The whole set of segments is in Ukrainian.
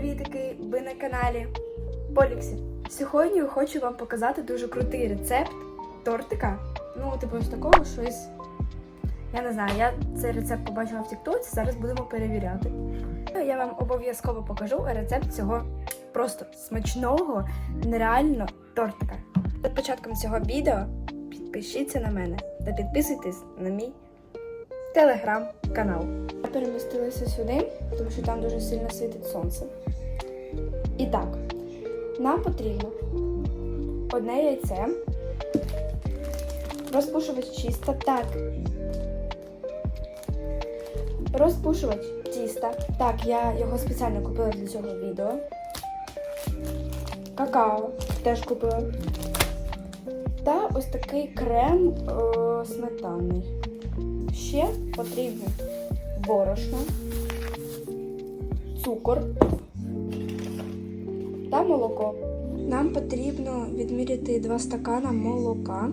привітики! Ви на каналі Поліксі. Сьогодні я хочу вам показати дуже крутий рецепт тортика. Ну, типу, з такого щось. Я не знаю, я цей рецепт побачила в Тіктоці, зараз будемо перевіряти. Я вам обов'язково покажу рецепт цього просто смачного, нереально тортика. Перед початком цього відео підпишіться на мене та підписуйтесь на мій телеграм-канал. Я перемістилася сюди, тому що там дуже сильно світить сонце. І так, нам потрібно одне яйце, розпушувач чиста, так. Розпушувач тіста. Так, я його спеціально купила для цього відео. Какао теж купила. Та ось такий крем о, сметанний. Ще потрібно борошно, цукор та молоко. Нам потрібно відміряти 2 стакана молока.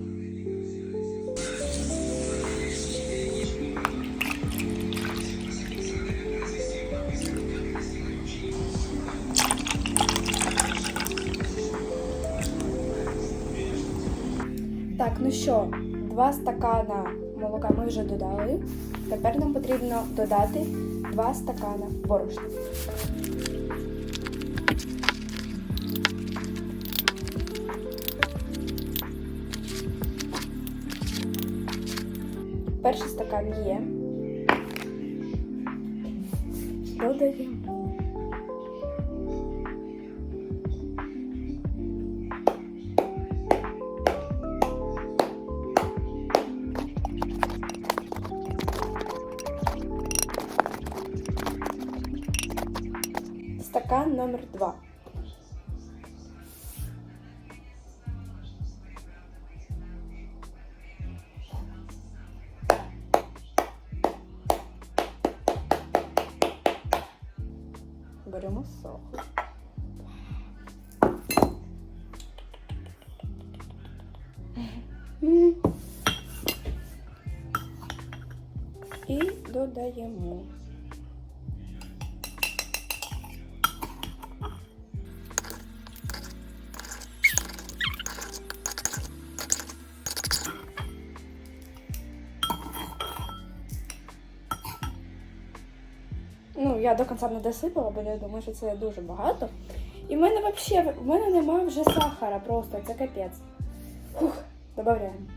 Так, ну що, 2 стакана молока ми вже додали. Тепер нам потрібно додати 2 стакана борошна. Перший стакан є. Додаємо. Стакан номер 2 додаємо. Ну, я до кінця не досипала, бо я думаю, що це дуже багато. І в мене взагалі, в мене немає вже сахара просто, це капець. Фух, додаємо.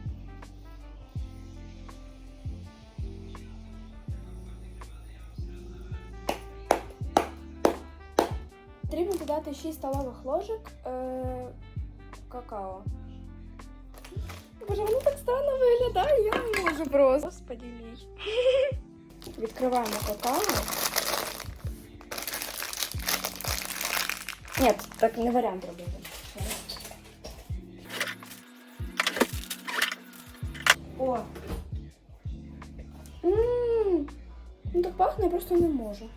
Потрібно додати 6 столових ложок е- какао. Боже, воно так странно виглядає, я не можу просто. Господи мій. Відкриваємо какао. Ні, так не варіант робити. О! Ммм, ну так пахне, я просто не можу.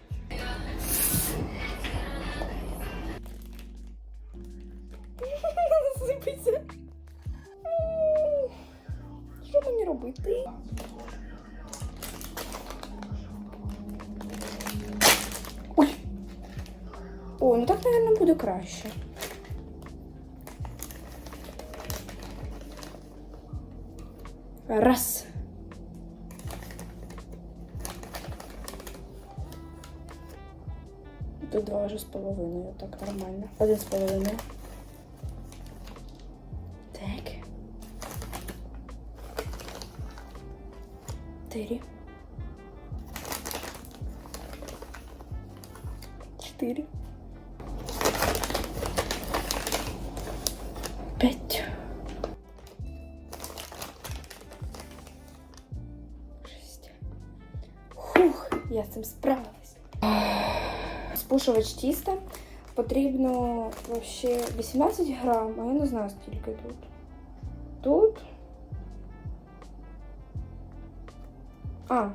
Мені робити? Ой. О, ну так, мабуть, буде краще. Раз. Тут два вже з половиною, так нормально. Один з половиною. П'ять. Шість. Хух, я з цим справилась. Спушувач тіста потрібно вообще 18 грам, а я не знаю скільки тут. Тут. А,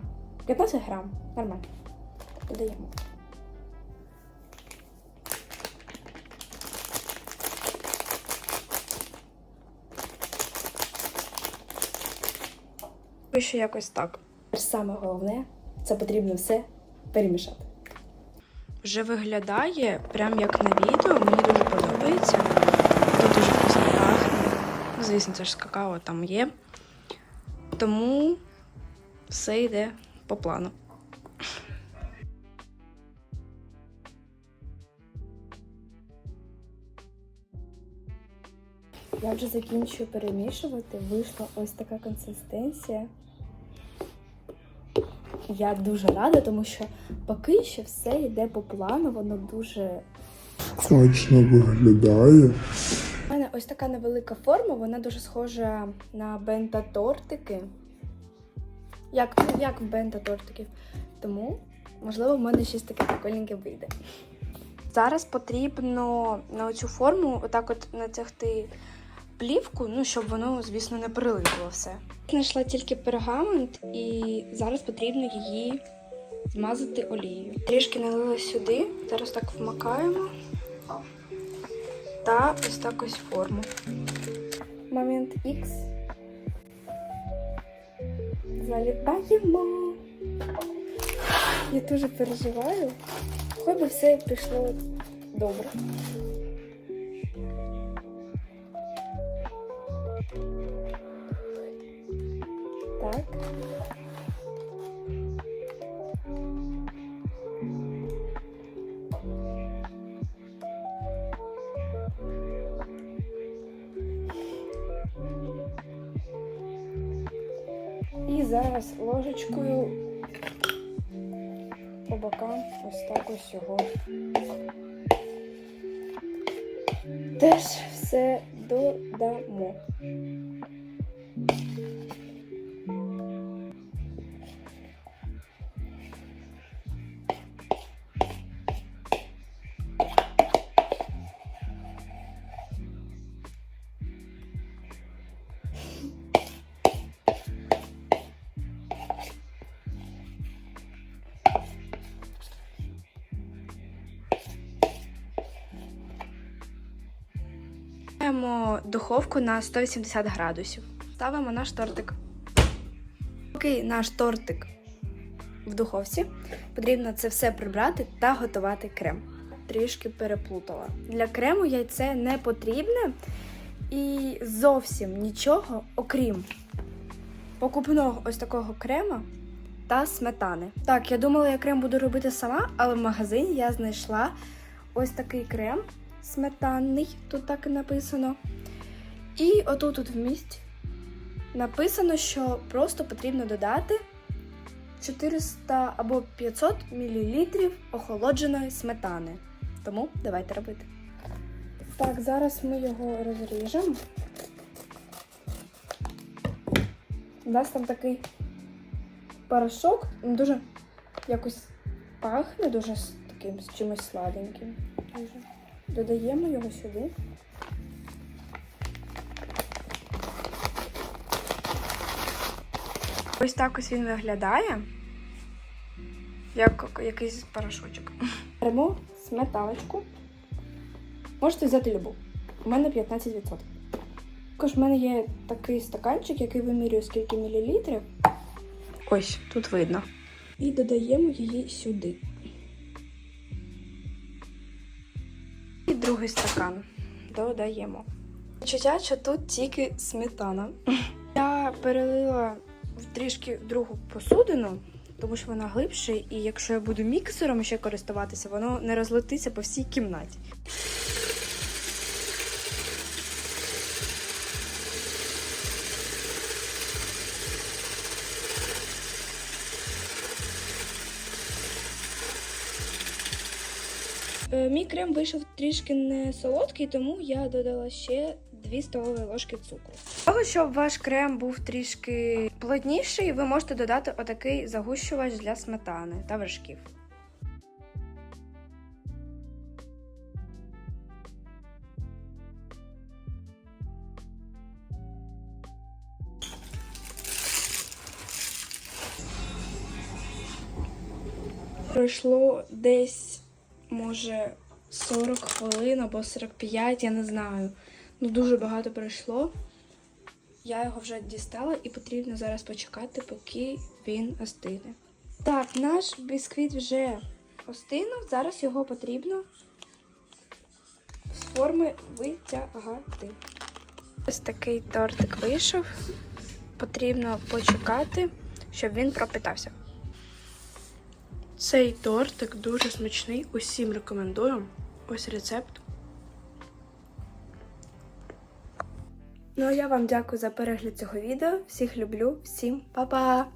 15 грам. Нормально. Додаємо. Ще якось так. Саме головне, це потрібно все перемішати. вже виглядає прям як на відео. Мені дуже подобається. Тут дуже вкусно пахне. Ну, Звісно, це ж какао там є. Тому все йде по плану. Я вже закінчую перемішувати. Вийшла ось така консистенція. Я дуже рада, тому що поки що все йде по плану, воно дуже. Смачно виглядає. У мене ось така невелика форма, вона дуже схожа на бента-тортики. Як, ну, як в бента-тортиків. Тому, можливо, в мене щось таке прикольненьке вийде. Зараз потрібно на цю форму отак от натягти плівку, ну, щоб воно, звісно, не прилипло все. Знайшла тільки пергамент, і зараз потрібно її змазати олією. Трішки налила сюди, зараз так вмакаємо та ось так ось форму. Момент X. Заліпаємо. Я дуже переживаю. Хоч би все пішло добре. І зараз ложечкою по бокам ось так ось його. Теж все додамо. Ставимо духовку на 180 градусів. Ставимо наш тортик. Поки наш тортик в духовці, потрібно це все прибрати та готувати крем. Трішки переплутала. Для крему яйце не потрібне і зовсім нічого, окрім покупного ось такого крема та сметани. Так, я думала, я крем буду робити сама, але в магазині я знайшла ось такий крем сметанний, тут так і написано. І отут тут місті написано, що просто потрібно додати 400 або 500 мл охолодженої сметани. Тому давайте робити. Так, зараз ми його розріжемо. У нас там такий порошок, він дуже якось пахне, дуже таким з чимось сладеньким. Дуже. Додаємо його сюди. Ось так ось він виглядає. Як якийсь порошочок. Беремо сметаночку. Можете взяти любу. У мене 15%. Також в мене є такий стаканчик, який вимірює скільки мілілітрів. Ось, тут видно. І додаємо її сюди. Другий стакан додаємо. Відчуття, що тут тільки сметана. Я перелила в трішки в другу посудину, тому що вона глибше, і якщо я буду міксером ще користуватися, воно не розлетиться по всій кімнаті. Мій крем вийшов трішки не солодкий, тому я додала ще 2 столові ложки цукру. Для того, щоб ваш крем був трішки плотніший, ви можете додати отакий загущувач для сметани та вершків. Пройшло десь може 40 хвилин або 45, я не знаю. Ну дуже багато пройшло. Я його вже дістала і потрібно зараз почекати, поки він остине. Так, наш бісквіт вже остинув. Зараз його потрібно з форми витягати. Ось такий тортик вийшов. Потрібно почекати, щоб він пропитався. Цей тортик дуже смачний, усім рекомендую. Ось рецепт. Ну а я вам дякую за перегляд цього відео. Всіх люблю, всім па-па!